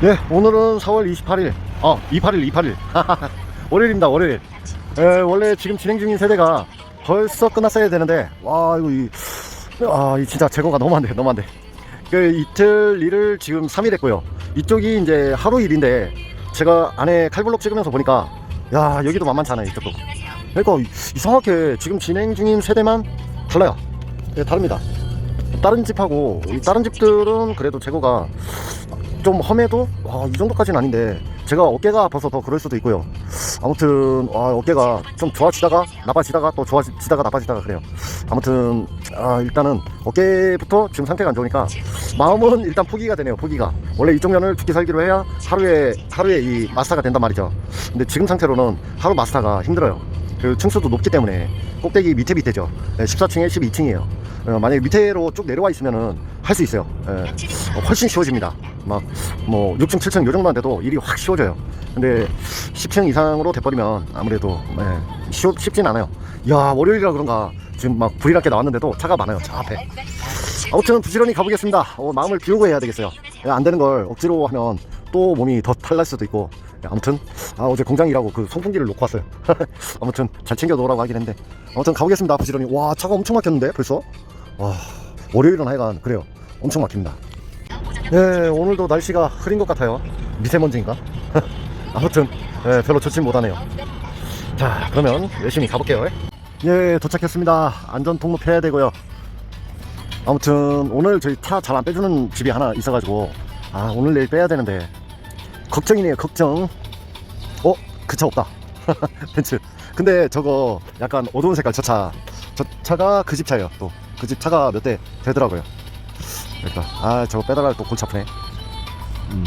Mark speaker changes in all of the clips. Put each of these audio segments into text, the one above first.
Speaker 1: 네, 오늘은 4월 28일. 어, 28일, 28일. 월요일입니다, 월요일. 에, 원래 지금 진행 중인 세대가 벌써 끝났어야 되는데, 와, 이거, 이, 아, 이 진짜 재고가 너무 안 돼, 너무 안 돼. 그 이틀 일을 지금 3일 했고요. 이쪽이 이제 하루 일인데, 제가 안에 칼블록 찍으면서 보니까, 야, 여기도 만만치 않아요, 이쪽도. 그러니까 이- 이상하게 지금 진행 중인 세대만 달라요. 네, 다릅니다. 다른 집하고, 이 다른 집들은 그래도 재고가 좀 험해도 와, 이 정도까지는 아닌데 제가 어깨가 아파서 더 그럴 수도 있고요. 아무튼 와, 어깨가 좀 좋아지다가 나빠지다가 또 좋아지다가 나빠지다가 그래요. 아무튼 아, 일단은 어깨부터 지금 상태가 안 좋으니까 마음은 일단 포기가 되네요. 포기가 원래 이쪽 면을 죽기 살기로 해야 하루에 하루에 이 마스터가 된단 말이죠. 근데 지금 상태로는 하루 마스터가 힘들어요. 그 층수도 높기 때문에 꼭대기 밑에 밑에죠. 14층에 12층이에요. 만약에 밑에로 쭉 내려와 있으면은 할 수 있어요. 예. 어, 훨씬 쉬워집니다. 막 뭐 6층, 7층 요 정도만 돼도 일이 확 쉬워져요. 근데 10층 이상으로 돼버리면 아무래도 예, 쉬, 쉽진 않아요. 이야 월요일이라 그런가 지금 막 불이랗게 나왔는데도 차가 많아요. 차 앞에. 아무튼 부지런히 가보겠습니다. 어, 마음을 비우고 해야 되겠어요. 예, 안 되는 걸 억지로 하면 또 몸이 더 탈날 수도 있고. 예, 아무튼 아, 어제 공장이라고 그 선풍기를 놓고 왔어요. 아무튼 잘 챙겨 놓으라고 하긴 했는데 아무튼 가보겠습니다. 부지런히. 와 차가 엄청 막혔는데 벌써. 와 월요일은 하여간 그래요. 엄청 막힙니다. 네, 오늘도 날씨가 흐린 것 같아요. 미세먼지인가? 아무튼 예, 별로 좋진 못하네요. 자, 그러면 열심히 가볼게요. 예, 도착했습니다. 안전 통로 펴야 되고요. 아무튼 오늘 저희 차 잘 안 빼주는 집이 하나 있어가지고 아 오늘 내일 빼야 되는데 걱정이네요. 걱정. 어, 그 차 없다. 벤츠. 근데 저거 약간 어두운 색깔 저 차. 저 차가 그 집 차예요. 또 그 집 차가 몇 대 되더라고요. 그러니까 아 저거 빼달라 또 골치 아프네. 음.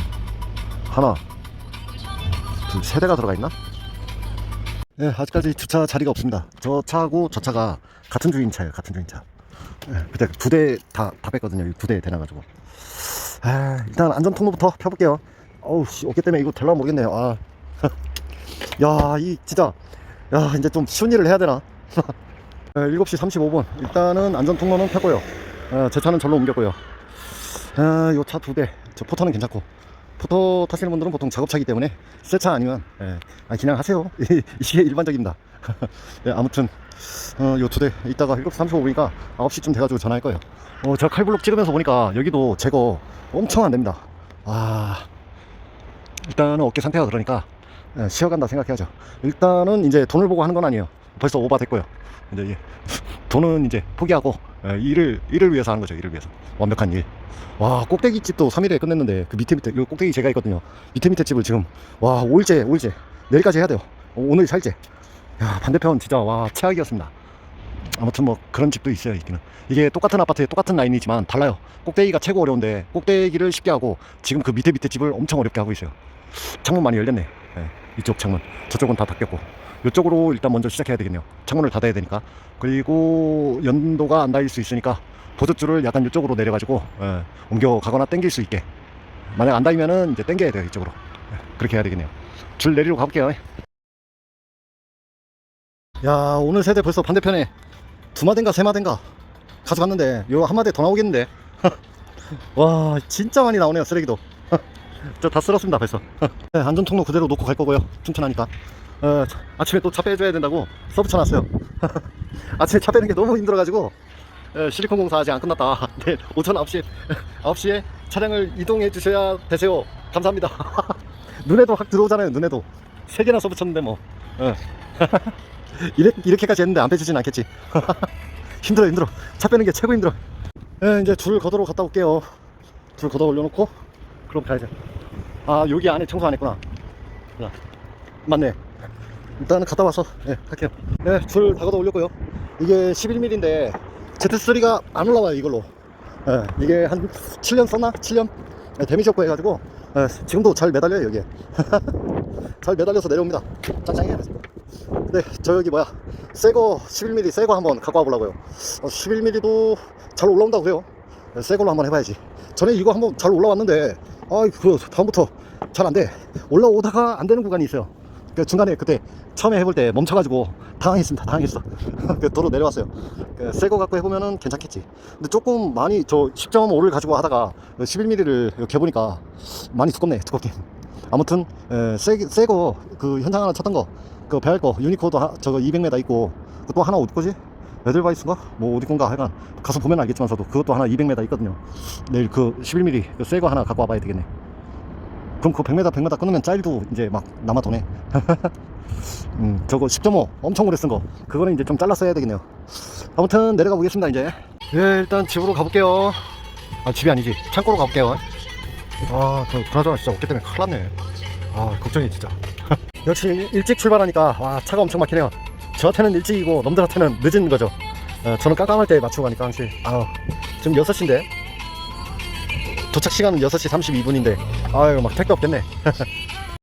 Speaker 1: 하나. 둘 세 대가 들어가 있나? 네 아직까지 주차 자리가 없습니다. 저 차하고 저 차가 같은 주인 차예요 같은 주인 차. 네, 그때 두 대 다 다 뺐거든요 두 대 대놔가지고. 아 일단 안전 통로부터 펴볼게요. 어우 씨 어깨 때문에 이거 될라 모르겠네요. 아. 아야이 진짜. 야 이제 좀 쉬운 일을 해야 되나? 네, 7시 35분. 일단은 안전 통로는 펴고요. 어, 제 차는 절로 옮겼고요 아, 요차 두 대. 저 포터는 괜찮고. 포터 타시는 분들은 보통 작업차기 때문에 새 차 아니면 예, 아, 그냥 하세요. 이게 일반적입니다. 예, 아무튼 어, 요 두 대 이따가 7시 35분이니까 9시쯤 돼가지고 전화할 거예요. 어, 제가 칼블록 찍으면서 보니까 여기도 제거 엄청 안 됩니다. 아, 일단은 어깨 상태가 그러니까 예, 쉬어간다 생각해야죠. 일단은 이제 돈을 보고 하는 건 아니에요. 벌써 오바 됐고요. 이게 돈은 이제 포기하고 예, 일을 일을 위해서 하는 거죠. 일을 위해서 완벽한 일. 와 꼭대기 집도 3일에 끝냈는데 그 밑에 밑에 이 꼭대기 제가 있거든요. 밑에 밑에 집을 지금 와 5일째 5일째 내일까지 해야 돼요. 어, 오늘 살째. 야 반대편 진짜 와 최악이었습니다. 아무튼 뭐 그런 집도 있어요 있기는 이게 똑같은 아파트에 똑같은 라인이지만 달라요 꼭대기가 최고 어려운데 꼭대기를 쉽게 하고 지금 그 밑에 밑에 집을 엄청 어렵게 하고 있어요 창문 많이 열렸네 예, 이쪽 창문. 저쪽은 다 닫혔고. 이쪽으로 일단 먼저 시작해야 되겠네요. 창문을 닫아야 되니까. 그리고 연도가 안 닿을 수 있으니까 보조줄을 약간 이쪽으로 내려가지고 예, 옮겨 가거나 당길 수 있게. 만약 안 닿으면은 이제 당겨야 돼요 이쪽으로. 예, 그렇게 해야 되겠네요. 줄 내리러 가볼게요. 야 오늘 세대 벌써 반대편에 두 마대인가 세 마대인가 가져갔는데 요한 마대 더 나오겠는데? 와 진짜 많이 나오네요 쓰레기도 저 다 쓸었습니다 벌써. 네, 안전 통로 그대로 놓고 갈 거고요. 튼튼하니까. 어, 차- 아침에 또 차 빼줘야 된다고 서브 쳐놨어요. 아침에 차 빼는 게 너무 힘들어가지고. 에, 실리콘 공사 아직 안 끝났다. 네, 오전 9시 9시에 차량을 이동해 주셔야 되세요. 감사합니다. 눈에도 확 들어오잖아요 눈에도. 세 개나 서브 쳤는데 뭐. 예. 이렇게, 이렇게까지 했는데 안 빼주진 않겠지. 힘들어 힘들어. 차 빼는 게 최고 힘들어. 예, 이제 줄 걷어로 갔다 올게요. 줄 걷어 올려놓고. 그럼 가야죠 아 여기 안에 청소 안 했구나. 자, 맞네. 일단은 갔다 와서 예 할게요. 네 줄 다 걷어 올렸고요. 이게 11mm인데 Z3가 안 올라와요 이걸로. 예, 이게 한 7년 썼나? 7년? 예, 데미지 없고 해가지고 예, 지금도 잘 매달려요 여기에. 잘 매달려서 내려옵니다. 짱짱해 네, 저 여기 뭐야? 새거 11mm 새거 한번 갖고 와보려고요. 어, 11mm도 잘 올라온다고 그래요. 네, 새 걸로 한번 해봐야지. 전에 이거 한번 잘 올라왔는데 아그 다음부터 잘 안 돼 올라오다가 안 되는 구간이 있어요 그 중간에 그때 처음에 해볼 때 멈춰가지고 당황했습니다. 당황했어. 그 도로 내려왔어요. 그 새거 갖고 해보면은 괜찮겠지. 근데 조금 많이 저 10.5를 가지고 하다가 11mm를 이렇게 해보니까 많이 두껍네. 두껍긴. 아무튼 새거 그 현장 하나 쳤던 거, 그 배할 거 유니코도 하, 저거 200m 있고 그또 하나 어디 거지? 에델바이스인가? 뭐 어디 건가 하여간 가서 보면 알겠지만서도 그것도 하나 200m 있거든요. 내일 그 11mm 그 새거 하나 갖고 와봐야 되겠네. 그럼 그 100m 100m 끊으면 짜일도 이제 막 남아 도네. 음, 저거 10.5 엄청 오래 쓴 거. 그거는 이제 좀 잘라 써야 되겠네요. 아무튼 내려가 보겠습니다, 이제. 예, 일단 집으로 가볼게요. 아, 집이 아니지. 창고로 가볼게요. 아, 저, 그나저나 진짜 어깨 때문에 큰일 났네. 아, 걱정이 진짜. 역시 일- 일찍 출발하니까, 와, 차가 엄청 막히네요. 저한테는 일찍이고, 놈들한테는 늦은 거죠. 어, 저는 깜깜할 때 맞추고 가니까 항상, 아 지금 6시인데. 도착 시간은 6시 32분인데, 아유, 막 택도 없겠네.